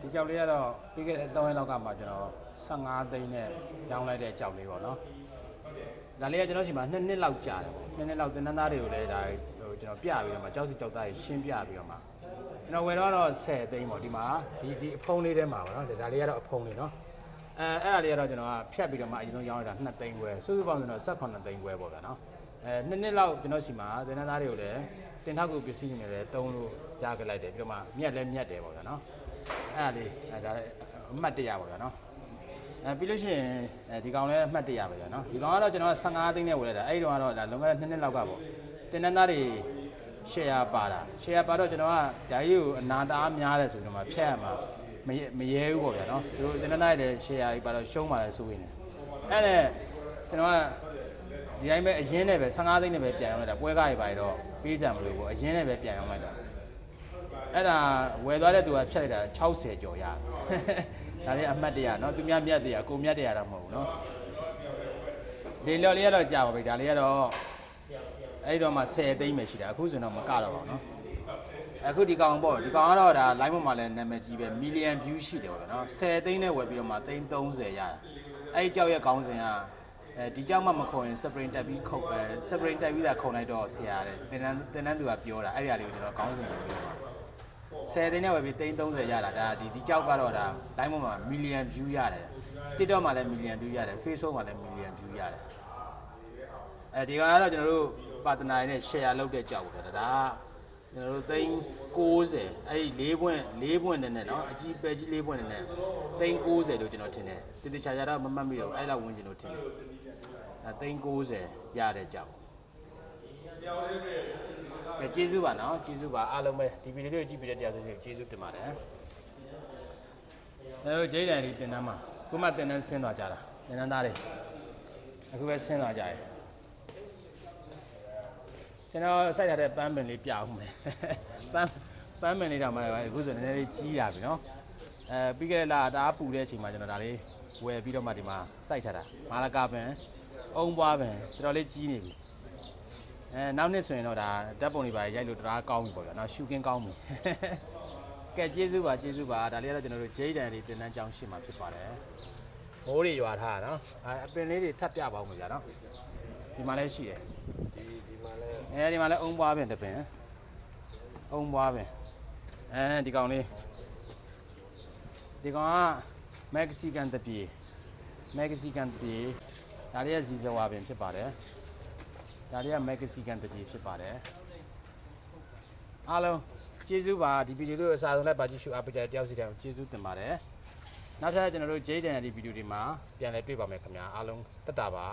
ဒီကြောက်လေးကတော့ပြီးခဲ့တဲ့3ရက်လောက်ကမှကျွန်တော်15သိန်းနဲ့ရောင်းလိုက်တဲ့ကြောက်လေးပေါ့နော်ဒါလေးကကျွန်တော်ရှိမှ2နှစ်လောက်ကြာတယ်ပေါ့2နှစ်လောက်တင်နန်းသားတွေကိုလည်းဒါဟိုကျွန်တော်ပြပြီးတော့မှကြောက်စီကြောက်သားတွေရှင်းပြပြီးတော့မှကျွန်တော်ဝယ်တော့တော့10သိန်းပေါ့ဒီမှာဒီဒီအဖုံးလေးထဲမှာပေါ့နော်ဒါလေးကတော့အဖုံးလေးနော်အဲအဲ့ဒါလေးကတော့ကျွန်တော်ကဖြတ်ပြီးတော့မှအရင်ဆုံးရောင်းလိုက်တာ2သိန်းခွဲစုစုပေါင်းဆိုတော့18သိန်းခွဲပေါ့ဗျာနော်အဲ2နှစ်လောက်ကျွန်တော်ရှိမှတင်နန်းသားတွေကိုလည်းတင်ထောက်ကူပစ္စည်းတွေနဲ့လည်းတုံးလို့ရခဲ့လိုက်တယ်ပြီးတော့မှမြက်လည်းမြက်တယ်ပေါ့ဗျာနော် အဲ့ဒါလေးအဲဒါလည်းအမှတ်တရပါဗျာနော်အဲပြီးလို့ရှိရင်အဲဒီကောင်လည်းအမှတ်တရပါဗျာနော်ဒီကောင်ကတော့ကျွန်တော်က15သိန်းနဲ့ဝယ်လိုက်တာအဲ့ဒီတော့ကတော့ဒါလွန်ခဲ့တဲ့2နှစ်လောက်ကပေါ့တင်နန်းသားတွေ share ပါတာ share ပါတော့ကျွန်တော်ကဒါကြီးကိုအနာတအားများတယ်ဆိုတော့မှဖြတ်ရမှာမရဲမရဲဘူးပေါ့ဗျာနော်သူတို့တင်နန်းသားတွေလည်း share ကြီးပါတော့ရှုံးပါလဲဆိုရင်အဲ့ဒါကျွန်တော်ကဒီတိုင်းပဲအရင်နဲ့ပဲ15သိန်းနဲ့ပဲပြန်ရောက်လိုက်တာပွဲကားတွေပါတော့ပေးစံမလို့ပေါ့အရင်နဲ့ပဲပြန်ရောက်လိုက်တာ အဲ့ဒါဝယ်သွားတဲ့သူကဖြတ်လိုက်တာ60ကျော်ရတယ်။ဒါလေးအမှတ်တရနော်သူများမြတ်တရကိုမြတ်တရတော့မဟုတ်ဘူးနော်။ဒီလော်လေးကတော့ကြာပါပြီဒါလေးကတော့အဲ့ဒီတော့မှ10သိန်းပဲရှိတာအခုဆိုတော့မကတော့ပါဘူးနော်။အခုဒီကောင်ပေါ့ဒီကောင်ကတော့ဒါ line ပေါ်မှာလည်းနာမည်ကြီးပဲ million view ရှိတယ်ပေါ့နော်10သိန်းနဲ့ဝယ်ပြီးတော့မှသိန်း30ရတာ။အဲ့ဒီကြောက်ရဲ့ခေါင်းစဉ်ကအဲဒီကြောက်မှမခုံရင် spring တက်ပြီးခုံအဲ spring တက်ပြီးတာခုံလိုက်တော့ဆရာတဲ့တင်တန်းတင်တန်းသူကပြောတာအဲ့ဒီအရာလေးကိုကျွန်တော်ခေါင်းစဉ်ကိုပြောပါ 10သိန်းနဲ့ဝယ်ပြီးသိန်း30ရတာဒါဒီဒီကြောက်ကတော့ဒါ line ပေါ်မှာ million view ရတယ် TikTok မှာလည်း million view ရတယ် Facebook မှာလည်း million view ရတယ်အဲဒီကတော့ကျွန်တော်တို့ partner တွေနဲ့ share လုပ်တဲ့ကြောက်ပေါ့ဒါဒါကျွန်တော်တို့သိန်း90အဲ့ဒီ၄ပွင့်၄ပွင့်နဲ့နဲ့နော်အကြီးပဲကြီး၄ပွင့်နဲ့နဲ့သိန်း90လို့ကျွန်တော်ထင်တယ်တတိချာချာတော့မမှတ်မိတော့အဲ့လောက်ဝင်ကျွန်တော်ထင်တယ်အဲသိန်း90ရတဲ့ကြောက် ကဲကျေးဇူးပါနော်ကျေးဇူးပါအားလုံးပဲဒီဗီဒီယိုလေးကိုကြည့်ပြီးတဲ့တရားဆိုရင်ကျေးဇူးတင်ပါတယ်အဲတို့ဂျိတ်တန်ဒီတင်တန်းမှာခုမှတင်တန်းဆင်းသွားကြတာတင်တန်းသားတွေအခုပဲဆင်းသွားကြရယ်ကျွန်တော်စိုက်ထားတဲ့ပန်းပင်လေးပြအောင်မယ်ပန်းပန်းပင်လေးတော့မှအခုဆိုနည်းနည်းလေးကြီးရပြီနော်အဲပြီးခဲ့တဲ့လတအားပူတဲ့အချိန်မှာကျွန်တော်ဒါလေးဝယ်ပြီးတော့မှဒီမှာစိုက်ထားတာမာလကာပင်အုံပွားပင်တော်တော်လေးကြီးနေပြီ အဲနောက်နှစ်ဆိုရင်တော့ဒါဓာတ်ပုံတွေပါရိုက်လို့တရားကောင်းပြီပေါ့ဗျာနော်ရှူကင်းကောင်းပြီကဲကျေးဇူးပါကျေးဇူးပါဒါလေးကတော့ကျွန်တော်တို့ဂျိတ်တန်တွေတင်တန်းကြောင်းရှင်းမှာဖြစ်ပါတယ်မိုးတွေရွာထားတာနော်အဲအပင်လေးတွေထပ်ပြပါဦးမယ်ဗျာနော်ဒီမှာလည်းရှိတယ်ဒီဒီမှာလဲအဲဒီမှာလည်းအုံပွားပင်တစ်ပင်အုံပွားပင်အဲဒီကောင်လေးဒီကောင်ကမက္ကဆီကန်တပြေမက္ကဆီကန်တပြေဒါလေးကဇီဇဝါပင်ဖြစ်ပါတယ် ဒါတွေကမဂ္ဂစီကန်တကြီးဖြစ်ပါတယ်အားလုံးကျေးဇူးပါဒီဗီဒီယိုလေးကိုအစားဆုံးလိုက်ပါကြည့်ရှုအားပေးကြတဲ့တယောက်စီတိုင်းကိုကျေးဇူးတင်ပါတယ်နောက်ထပ်ကျွန်တော်တို့ဂျိတ်တန်ဒီဗီဒီယိုတွေမှာပြန်လည်တွေ့ပါမယ်ခင်ဗျာအားလုံးတက်တာပါ